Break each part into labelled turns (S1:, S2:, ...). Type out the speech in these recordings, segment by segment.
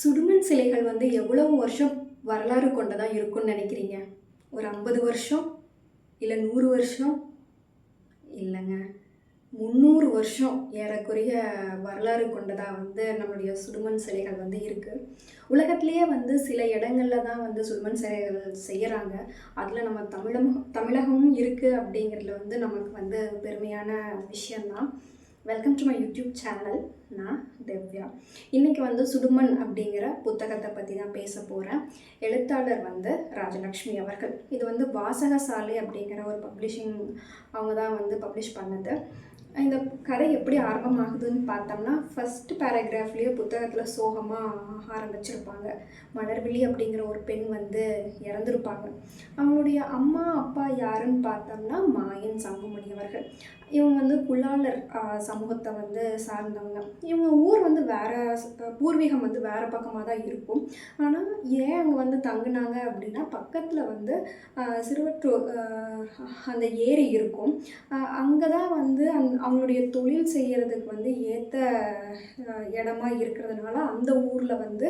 S1: சுடுமண் சிலைகள் வந்து எவ்வளவு வருஷம் வரலாறு கொண்டதாக இருக்கும்னு நினைக்கிறீங்க? ஒரு ஐம்பது வருஷம்? இல்லை நூறு வருஷம்? இல்லைங்க. முந்நூறு வருஷம் ஏறக்குறைய வரலாறு கொண்டதாக வந்து நம்மளுடைய சுடுமண் சிலைகள் வந்து இருக்குது உலகத்திலேயே வந்து சில இடங்களில் தான் வந்து சுடுமண் சிலைகள் செய்கிறாங்க அதில் நம்ம தமிழகம் தமிழகமும் இருக்குது அப்படிங்கிறதுல வந்து நமக்கு வந்து பெருமையான விஷயந்தான் welcome to my YouTube channel நான் திவ்யா. இன்றைக்கி வந்து சுடுமண் அப்படிங்கிற புத்தகத்தை பற்றி தான் பேச போகிறேன் எழுத்தாளர் வந்து ராஜலக்ஷ்மி அவர்கள். இது வந்து வாசகசாலை அப்படிங்கிற ஒரு பப்ளிஷிங் அவங்க தான் வந்து பப்ளிஷ் பண்ணது. இந்த கதை எப்படி ஆரம்பமாகுதுன்னு பார்த்தோம்னா ஃபஸ்ட்டு பேராகிராஃப்லேயே புத்தகத்தில் சோகமாக ஆரம்பிச்சிருப்பாங்க. மலர்விழி அப்படிங்கிற ஒரு பெண் வந்து இறந்துருப்பாங்க. அவங்களுடைய அம்மா அப்பா யாருன்னு பார்த்தோம்னா மாயன் சங்குமணி அவர்கள். இவங்க வந்து குள்ளாளர் சமூகத்தை வந்து சார்ந்தவங்க. இவங்க ஊர் வந்து வேறு பூர்வீகம் வந்து வேறு பக்கமாக தான் இருக்கும். ஆனால் ஏன் அங்கே வந்து தங்குனாங்க அப்படின்னா பக்கத்தில் வந்து ஆஹ், சிறுவற்றூர் அந்த ஏரி இருக்கும். அங்கே தான் வந்து அந் அவங்களுடைய தொழில் செய்கிறதுக்கு வந்து ஏற்ற இடமா இருக்கிறதுனால அந்த ஊரில் வந்து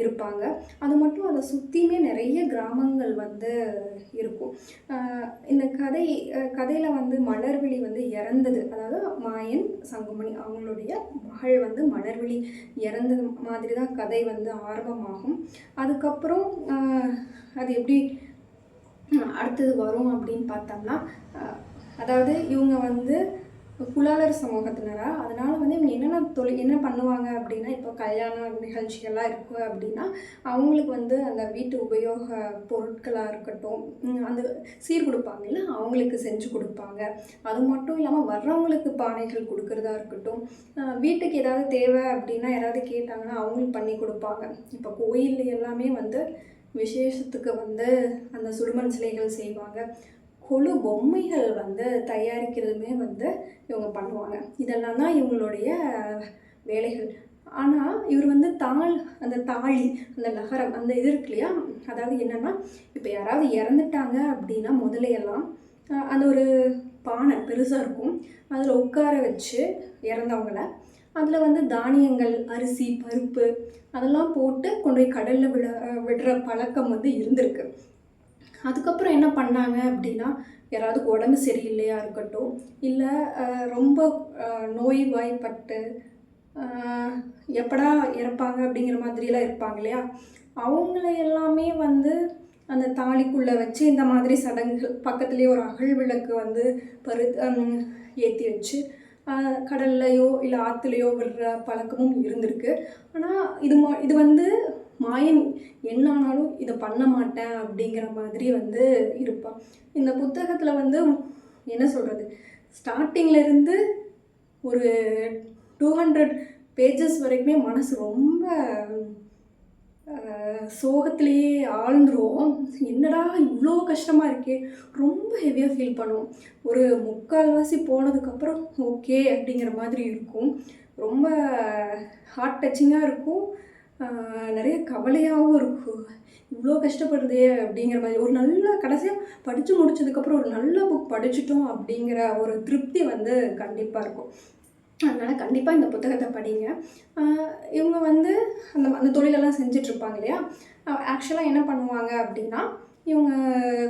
S1: இருப்பாங்க. அது மட்டும் அதை சுற்றியுமே நிறைய கிராமங்கள் வந்து இருக்கும். இந்த கதை கதையில் வந்து மலர்விழி வந்து இறந்தது. அதாவது மாயன் சங்குமணி அவங்களுடைய மகள் வந்து மலர்விழி இறந்தது மாதிரி தான் கதை வந்து ஆரம்பமாகும். அதுக்கப்புறம் அது எப்படி அடுத்தது வரும் அப்படின்னு பார்த்தோம்னா அதாவது இவங்க வந்து புலாளர் சமூகத்தினரா? அதனால் வந்து இவங்க என்னென்ன தொழில் என்ன பண்ணுவாங்க அப்படின்னா இப்போ கல்யாண நிகழ்ச்சிகள்லாம் இருக்கு அப்படின்னா அவங்களுக்கு வந்து அந்த வீட்டு உபயோக பொருட்களாக இருக்கட்டும் அந்த சீர் கொடுப்பாங்கல்ல அவங்களுக்கு செஞ்சு கொடுப்பாங்க. அது மட்டும் இல்லாமல் வர்றவங்களுக்கு பானைகள் கொடுக்கறதா இருக்கட்டும் வீட்டுக்கு ஏதாவது தேவை அப்படின்னா யாராவது கேட்டாங்கன்னா அவங்களுக்கு பண்ணி கொடுப்பாங்க. இப்போ கோயில் எல்லாமே வந்து விசேஷத்துக்கு வந்து அந்த சுடுமண் சிலைகள் செய்வாங்க. கொழு பொம்மைகள் வந்து தயாரிக்கிறதுமே வந்து இவங்க பண்ணுவாங்க. இதெல்லாம் தான் இவங்களுடைய வேலைகள். ஆனால் இவர் வந்து தாள் அந்த தாளி அந்த நகரம் அந்த இது இருக்கு இல்லையா? அதாவது என்னென்னா இப்போ யாராவது இறந்துட்டாங்க அப்படின்னா முதலையெல்லாம் அந்த ஒரு பானை பெருசாக இருக்கும். அதில் உட்கார வச்சு இறந்தவங்கள அதில் வந்து தானியங்கள் அரிசி பருப்பு அதெல்லாம் போட்டு கொண்டு போய் கடலில் விட விடுற பழக்கம் வந்து இருந்திருக்கு. அதுக்கப்புறம் என்ன பண்ணாங்க அப்படின்னா யாராவது உடம்பு சரியில்லையா இருக்கட்டும் இல்லை ரொம்ப நோய் நோய்வாய்ப்பட்டு எப்படா இறப்பாங்க அப்படிங்கிற மாதிரிலாம் இருப்பாங்க இல்லையா? அவங்கள எல்லாமே வந்து அந்த தாலிக்குள்ளே வச்சு இந்த மாதிரி சடங்குகள் பக்கத்துலேயே ஒரு அகல் விளக்கு வந்து பரு ஏற்றி வச்சு கடல்லையோ இல்லை ஆற்றுலையோ விடுற பழக்கமும் இருந்திருக்கு. ஆனால் இது மா இது வந்து மாயன் என்ன ஆனாலும் இதை பண்ண மாட்டேன் அப்படிங்கிற மாதிரி வந்து இருப்பான். இந்த புத்தகத்தில் வந்து என்ன சொல்கிறது ஸ்டார்டிங்லேருந்து ஒரு டூ ஹண்ட்ரட் பேஜஸ் வரைக்குமே மனசு ரொம்ப சோகத்திலேயே ஆழ்ந்துருவோம் என்னடா இவ்வளோ கஷ்டமாக இருக்கே? ரொம்ப ஹெவியாக ஃபீல் பண்ணுவோம் ஒரு முக்கால்வாசி போனதுக்கப்புறம் ஓகே அப்படிங்கிற மாதிரி இருக்கும். ரொம்ப ஹார்ட் டச்சிங்காக இருக்கும். நிறைய கவலையாகவும் இருக்கும். இவ்வளோ கஷ்டப்படுதே அப்படிங்கிற மாதிரி. ஒரு நல்ல கடைசியாக படித்து முடிச்சதுக்கப்புறம் ஒரு நல்ல புக் படிச்சுட்டோம் அப்படிங்கிற ஒரு திருப்தி வந்து கண்டிப்பாக இருக்கும். அதனால் கண்டிப்பாக இந்த புத்தகத்தை படிங்க. இவங்க வந்து அந்த அந்த தொழிலெல்லாம் செஞ்சிட்ருப்பாங்க இல்லையா? ஆக்சுவலாக என்ன பண்ணுவாங்க அப்படின்னா இவங்க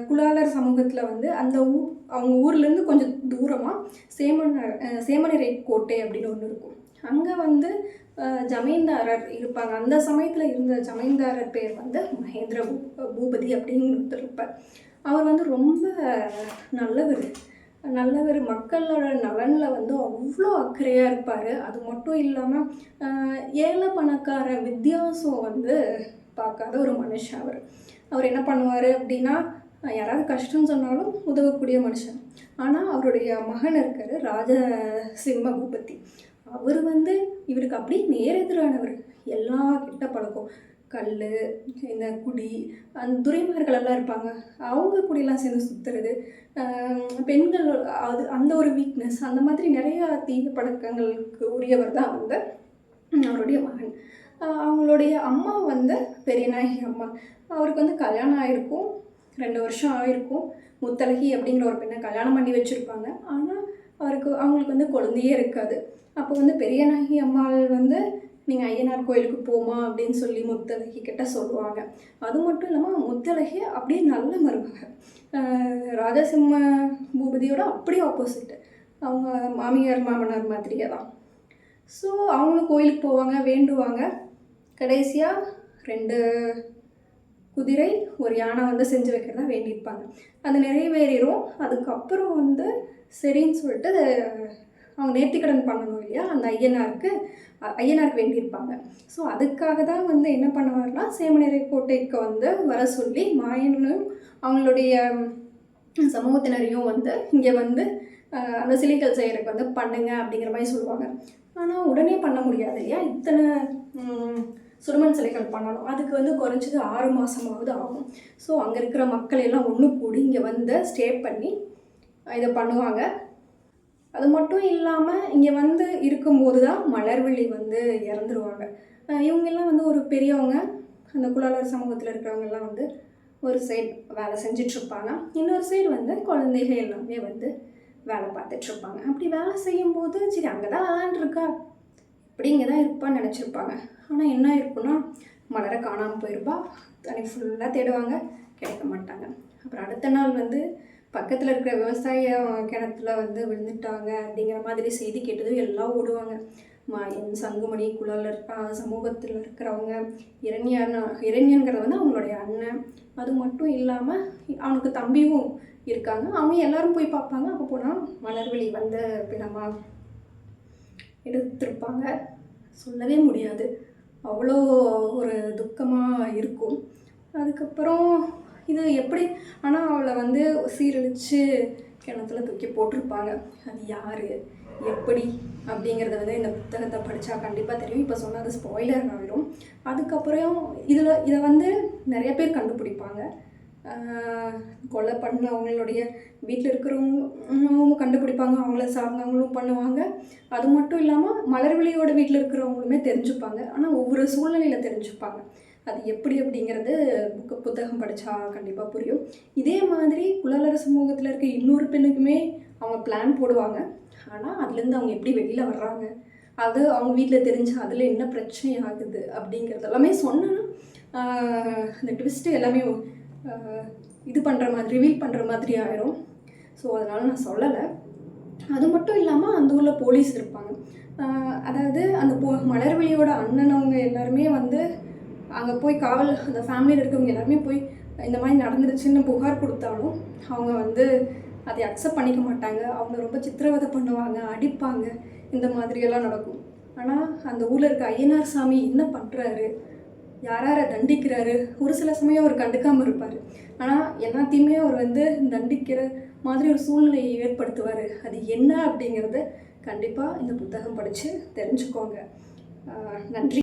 S1: குலாளர் சமூகத்தில் வந்து அந்த ஊ அவங்க ஊர்லேருந்து கொஞ்சம் தூரமாக சேமன் அஹ் சேமனிரை கோட்டை அப்படின்னு ஒன்று இருக்கும். அங்கே வந்து ஜமீன்தாரர் இருப்பாங்க. அந்த சமயத்தில் இருந்த ஜமீன்தாரர் பேர் வந்து மகேந்திர பூபதி அப்படின்னு ஒருத்தர் இருப்பார். அவர் வந்து ரொம்ப நல்லவர். நல்லவர். மக்களோட நலனில் வந்து அவ்வளோ அக்கறையாக இருப்பார். அது மட்டும் இல்லாமல் ஏழை பணக்கார வித்தியாசம் வந்து பார்க்காத ஒரு மனுஷன் அவர். அவர் என்ன பண்ணுவார் அப்படின்னா யாராவது கஷ்டம்னு சொன்னாலும் உதவக்கூடிய மனுஷன். ஆனால் அவருடைய மகன் இருக்கார் ராஜ சிம்ம பூபதி. அவர் வந்து இவருக்கு அப்படியே நேரெதிரானவர் எல்லா கெட்ட பழக்கம். கல் இந்த குடி அந்த துரைமார்கள் எல்லாம் இருப்பாங்க. அவங்க கூடலாம் சேர்ந்து சுற்றுறது பெண்கள் அது அந்த ஒரு வீக்னஸ் அந்த மாதிரி நிறையா தீய பழக்கங்களுக்கு உரியவர் தான் வந்து அவருடைய மகன். அவங்களுடைய அம்மா வந்து பெரியநாயகி அம்மா. அவருக்கு வந்து கல்யாணம் ஆகிருக்கும் ரெண்டு வருஷம் ஆகிருக்கும் முத்தலகி அப்படிங்கிற ஒரு பெண்ணை கல்யாணம் பண்ணி வச்சுருப்பாங்க. அவருக்கு அவங்களுக்கு வந்து குழந்தையே இருக்காது. அப்போ வந்து பெரியநாயகி அம்மாள் வந்து நீங்கள் ஐயனார் கோயிலுக்கு போமா அப்படின்னு சொல்லி முத்தலகி கிட்ட சொல்லுவாங்க. அது மட்டும் இல்லாமல் முத்தலகி அப்படியே நல்ல மருமக. ராஜசிம்ம பூபதியோட அப்படியே ஆப்போசிட் அவங்க மாமியார் மாமனார் மாதிரியே தான். ஸோ அவங்களும் கோயிலுக்கு போவாங்க வேண்டுவாங்க. கடைசியாக ரெண்டு குதிரை ஒரு யானை வந்து செஞ்சு வைக்கிறதா வேண்டியிருப்பாங்க. அது நிறைவேறிடும் அதுக்கப்புறம் வந்து சரின்னு சொல்லிட்டு அவங்க நேர்த்திக்கடன் பண்ணணும் இல்லையா? அந்த ஐயனாருக்கு ஐயனாருக்கு வேண்டியிருப்பாங்க. ஸோ அதுக்காக தான் வந்து என்ன பண்ணுவார்னா சேமநிறை கோட்டைக்கு வந்து வர சொல்லி மாயனும் அவங்களுடைய சமூகத்தினரையும் வந்து இங்கே வந்து அந்த சிலைகள் செய்கிறதுக்கு வந்து பண்ணுங்க அப்படிங்கிற மாதிரி சொல்லுவாங்க. ஆனால் உடனே பண்ண முடியாது இல்லையா? இத்தனை சுருமன் சுடுமண் சிலைகள் பண்ணணும். அதுக்கு வந்து குறைஞ்சது ஆறு மாதமாவது ஆகும். ஸோ அங்கே இருக்கிற மக்கள் எல்லாம் ஒன்று கூடி இங்கே வந்து ஸ்டே பண்ணி இதை பண்ணுவாங்க. அது மட்டும் இல்லாமல் இங்கே வந்து இருக்கும்போது தான் மலர்விழி வந்து இறந்துருவாங்க. இவங்கெல்லாம் வந்து ஒரு பெரியவங்க. அந்த குலாளர் சமூகத்தில் இருக்கிறவங்கெல்லாம் வந்து ஒரு சைடு வேலை செஞ்சிட்ருப்பாங்க. இன்னொரு சைடு வந்து குழந்தைகள் எல்லாமே வந்து வேலை பார்த்துட்ருப்பாங்க. அப்படி வேலை செய்யும்போது சரி அங்கே தான் விளாண்டுருக்கா இப்படி இங்கே தான் இருப்பான்னு நினச்சிருப்பாங்க. ஆனால் என்ன இருக்குன்னா மலரை காணாமல் போயிருப்பா. தனி ஃபுல்லாக தேடுவாங்க. கிடைக்க மாட்டாங்க. அப்புறம் அடுத்த நாள் வந்து பக்கத்தில் இருக்கிற விவசாய கிணத்துல வந்து விழுந்துட்டாங்க அப்படிங்கிற மாதிரி செய்தி கேட்டதும் எல்லாம் ஓடுவாங்க. மாயன் சங்குமணி குழலர் சமூகத்தில் இருக்கிறவங்க இரண்யன் இரண்யன்கிறது வந்து அவங்களுடைய அண்ணன். அது மட்டும் இல்லாமல் அவனுக்கு தம்பியும் இருக்காங்க. அவங்க எல்லாரும் போய் பார்ப்பாங்க. அப்போ போனால் மலர்விழி வந்து பிணமா எடுத்திருப்பாங்க. சொல்லவே முடியாது. அவ்வளோ ஒரு துக்கமாக இருக்கும். அதுக்கப்புறம் இது எப்படி? ஆனால் அவளை வந்து சீரழித்து கிணத்துல தூக்கி போட்டிருப்பாங்க. அது யார்? எப்படி? அப்படிங்கிறத வந்து இந்த புத்தகத்தை படித்தா கண்டிப்பாக தெரியும். இப்போ சொன்னால் அது ஸ்பாய்லர் ஆகிடும் அதுக்கப்புறம் இதில் இதை வந்து நிறைய பேர் கண்டுபிடிப்பாங்க. கொலை கொலை பண்ணவங்களுடைய வீட்டில் இருக்கிறவங்களும் கண்டுபிடிப்பாங்க. அவங்கள சார்ந்தவங்களும் பண்ணுவாங்க. அது மட்டும் இல்லாமல் மலர்விழியோட வீட்டில் இருக்கிறவங்களுமே தெரிஞ்சுப்பாங்க. ஆனால் ஒவ்வொரு சூழ்நிலையில் தெரிஞ்சுப்பாங்க. அது எப்படி அப்படிங்கிறது புக்கு புத்தகம் படித்தா கண்டிப்பாக புரியும். இதே மாதிரி குலாலர சமூகத்தில் இருக்க இன்னொரு பெண்ணுக்குமே அவங்க பிளான் போடுவாங்க. ஆனால் அதுலேருந்து அவங்க எப்படி வெளியில் வர்றாங்க? அது அவங்க வீட்டில் தெரிஞ்சு அதில் என்ன பிரச்சனை ஆகுது அப்படிங்கிறது எல்லாமே சொன்னால் அந்த ட்விஸ்ட்டு எல்லாமே இது பண்ணுற மாதிரி ரிவீல் பண்ணுற மாதிரி ஆயிரும். ஸோ அதனால் நான் சொல்லலை. அது மட்டும் இல்லாமல் அந்த ஊரில் போலீஸ் இருப்பாங்க. அதாவது அந்த போ மலர்வழியோட அண்ணன் அவங்க எல்லாருமே வந்து அங்கே போய் காவல் அந்த ஃபேமிலியில் இருக்கவங்க எல்லாருமே போய் இந்த மாதிரி நடந்துருச்சுன்னு புகார் கொடுத்தாலும் அவங்க வந்து அதை அக்செப்ட் பண்ணிக்க மாட்டாங்க. அவங்க ரொம்ப சித்திரவதை பண்ணுவாங்க அடிப்பாங்க. இந்த மாதிரியெல்லாம் நடக்கும். ஆனால் அந்த ஊரில் இருக்க ஐயனார் சாமி என்ன பண்ணுறாரு யார் யாரை தண்டிக்கிறாரு? ஒரு சில சமயம் அவர் கண்டுக்காமல் இருப்பார். ஆனால் எல்லாத்தையுமே அவர் வந்து தண்டிக்கிற மாதிரி ஒரு சூழ்நிலையை ஏற்படுத்துவார். அது என்ன அப்படிங்கிறத கண்டிப்பாக இந்த புத்தகம் படித்து தெரிஞ்சுக்கோங்க. நன்றி.